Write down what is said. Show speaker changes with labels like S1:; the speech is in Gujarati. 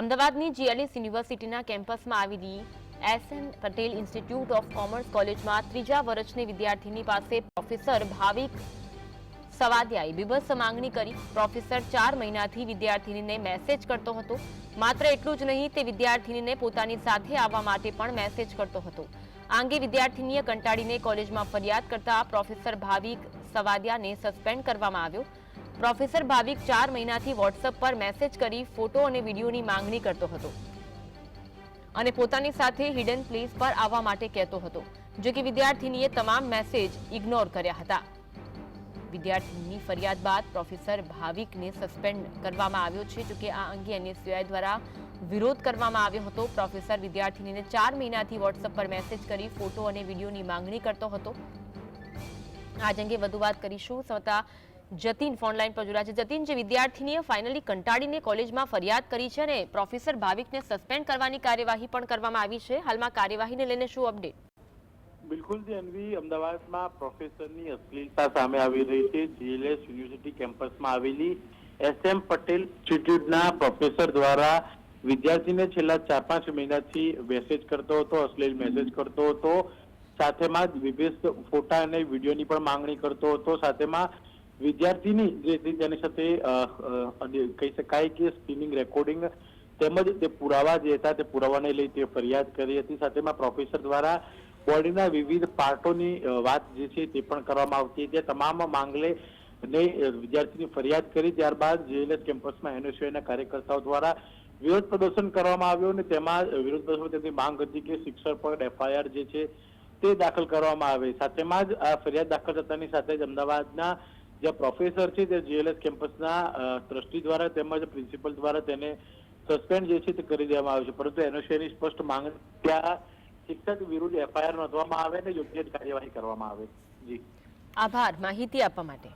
S1: અમદાવાદની જીએલએસ યુનિવર્સિટીના કેમ્પસમાં આવેલી S M Patel institute of commerce કોલેજમાં ત્રીજા વર્ષની વિદ્યાર્થીની પાસે પ્રોફેસર ભાવિક સવાદિયાએ બીભત્સ માંગણી કરી. પ્રોફેસર ચાર મહિનાથી વિદ્યાર્થીનીને મેસેજ કરતો હતો. માત્ર એટલું જ નહીં, તે વિદ્યાર્થીનીને પોતાની સાથે આવવા માટે પણ મેસેજ કરતો હતો. આ અંગે વિદ્યાર્થીનીએ કંટાળીને કોલેજમાં ફરિયાદ કરતા પ્રોફેસર ભાવિક સવાદિયાને સસ્પેન્ડ કરવામાં આવ્યો. પ્રોફેસર ભાવિક ચાર મહિનાથી વોટ્સઅપ પર મેસેજ કરી ફોટો અને વિડીયોની માંગણી કરતો હતો. અને પોતાની સાથે હિડન પ્લેસ પર આવવા માટે કહેતો હતો, જો કે વિદ્યાર્થીનીએ તમામ મેસેજ ઇગ્નોર કર્યા હતા. વિદ્યાર્થીની ફરિયાદ બાદ પ્રોફેસર ભાવિકને સસ્પેન્ડ કરવામાં આવ્યો છે જોકે આ અંગે એનએસયુઆઈ દ્વારા વિરોધ કરવામાં આવ્યો હતો. પ્રોફેસર વિદ્યાર્થીનીને ચાર મહિનાથી વોટ્સઅપ પર મેસેજ કરી ફોટો અને વિડીયોની માંગણી કરતો હતો. આજ અંગે વધુ વાત કરીશું. સવતા જતીન ફોનલાઈન પર જોડાયા છે. જતીન, જે વિદ્યાર્થીનીએ ફાઇનલી કંટાળીને કોલેજમાં ફરિયાદ કરી છે અને પ્રોફેસર ભાવિકને સસ્પેન્ડ કરવાની કાર્યવાહી પણ કરવામાં આવી છે. હાલમાં કાર્યવાહીને લઈને શું અપડેટ
S2: બિલકુલ જેનવી અમદાવાદમાં પ્રોફેસરની અશ્લીલતા સામે આવી રહી છે. જીએલએસ યુનિવર્સિટી કેમ્પસમાં આવેલી એસ એમ પટેલ ઇન્સ્ટિટ્યૂટના પ્રોફેસર દ્વારા વિદ્યાર્થીને છેલ્લા ચાર પાંચ મહિનાથી મેસેજ કરતો હતો, અશ્લીલ મેસેજ કરતો હતો. સાથેમાં જ વિવિધ ફોટા અને વિડીયોની પણ માંગણી કરતો હતો. સાથેમાં વિદ્યાર્થીની જે તેની સાથે કહી શકાય કે સ્ક્રીનિંગ રેકોર્ડિંગ તેમજ તે પુરાવા જે હતા તે પુરાવાને લઈ તે ફરિયાદ કરી હતી. સાથેમાં પ્રોફેસર દ્વારા બોડીના વિવિધ પાર્ટોની વાત જે છે તે પણ કરવામાં આવતી હતી. તમામ માંગલે ને વિદ્યાર્થીની ફરિયાદ કરી. ત્યારબાદ જેએલએસ કેમ્પસમાં એનએસયુઆઈના કાર્યકર્તાઓ દ્વારા વિરોધ પ્રદર્શન કરવામાં આવ્યું અને તેમાં વિરોધ પ્રદર્શન તેમની માંગ હતી કે શિક્ષક પર એફઆઈઆર જે છે તે દાખલ કરવામાં આવે. સાથેમાં જ આ ફરિયાદ દાખલ થતાની સાથે જ અમદાવાદના જે પ્રોફેસર છે તે જીએલએસ કેમ્પસના ટ્રસ્ટી દ્વારા તેમજ પ્રિન્સિપલ દ્વારા તેને સસ્પેન્ડ જે છે તે કરી દેવામાં આવ્યું છે. પરંતુ એનઓસીની સ્પષ્ટ માંગ ત્યાં શિક્ષક વિરુદ્ધ એફઆઈઆર નોંધવામાં આવે અને યોગ્ય કાર્યવાહી કરવામાં આવે. જી.
S1: આભાર. માહિતી આપવા માટે.